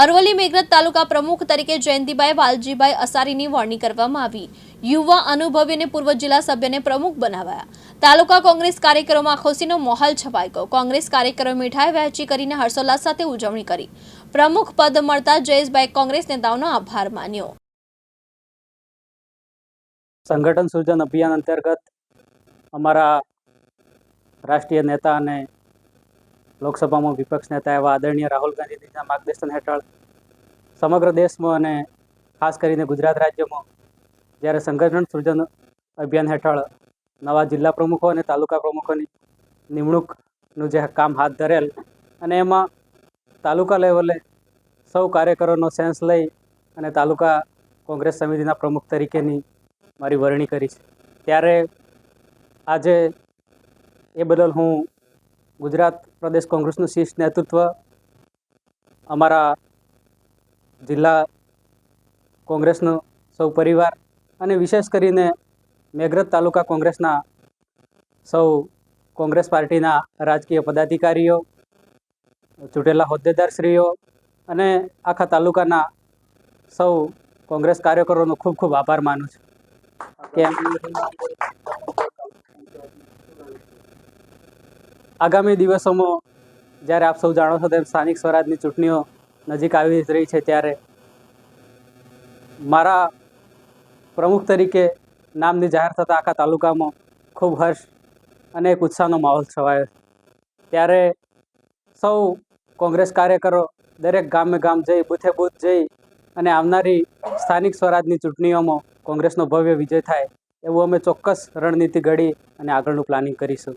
અરવલ્લી મેઘરજ તાલુકા પ્રમુખ તરીકે જયંતિભાઈ વાલજીભાઈ અસારીની વરણી કરવામાં આવી. યુવા અનુભવી અને પૂર્વ જિલ્લા સભ્યને પ્રમુખ બનાવાયા. તાલુકા કોંગ્રેસ કાર્યકરોમાં ખુશીનો માહોલ છવાઈ ગયો. કોંગ્રેસ કાર્યકરોએ મીઠાઈ વહેંચી કરીને હર્ષોલ્લાસ સાથે ઉજવણી કરી. પ્રમુખ પદ મળતા જયેશભાઈ કોંગ્રેસ નેતાઓનો આભાર માન્યો. સંગઠન સૃજન અભિયાન અંતર્ગત અમારા રાષ્ટ્રીય નેતા અને લોકસભામાં વિપક્ષ નેતા એવા આદરણીય રાહુલ ગાંધીજીના માર્ગદર્શન હેઠળ સમગ્ર દેશમાં અને ખાસ કરીને ગુજરાત રાજ્યમાં જ્યારે સંગઠન સૃજન અભિયાન હેઠળ નવા જિલ્લા પ્રમુખો અને તાલુકા પ્રમુખોની નિમણૂકનું જે કામ હાથ ધરેલ અને એમાં તાલુકા લેવલે સૌ કાર્યકરોનો સેન્સ લઈ અને તાલુકા કોંગ્રેસ સમિતિના પ્રમુખ તરીકેની મારી વરણી કરી છે. ત્યારે આજે એ બદલ હું ગુજરાત પ્રદેશ કોંગ્રેસનું શીર્ષ નેતૃત્વ અમારા જિલ્લા કોંગ્રેસનો સૌ પરિવાર અને વિશેષ કરીને મેઘરજ તાલુકા કોંગ્રેસના સૌ કોંગ્રેસ પાર્ટીના રાજકીય પદાધિકારીઓ, ચૂંટેલા હોદ્દેદારશ્રીઓ અને આખા તાલુકાના સૌ કોંગ્રેસ કાર્યકરોનો ખૂબ ખૂબ આભાર માનું છું. કે આગામી દિવસોમાં જ્યારે આપ સૌ જાણો છો તેમ સ્થાનિક સ્વરાજની ચૂંટણીઓ નજીક આવી રહી છે ત્યારે મારા પ્રમુખ તરીકે નામની જાહેર થતાં આખા તાલુકામાં ખૂબ હર્ષ અને એક ઉત્સાહનો માહોલ છવાયો. ત્યારે સૌ કોંગ્રેસ કાર્યકરો દરેક ગામે ગામ જઈ, બૂથે બૂથ જઈ અને આવનારી સ્થાનિક સ્વરાજની ચૂંટણીઓમાં કોંગ્રેસનો ભવ્ય વિજય થાય એવું અમે ચોક્કસ રણનીતિ ઘડી અને આગળનું પ્લાનિંગ કરીશું.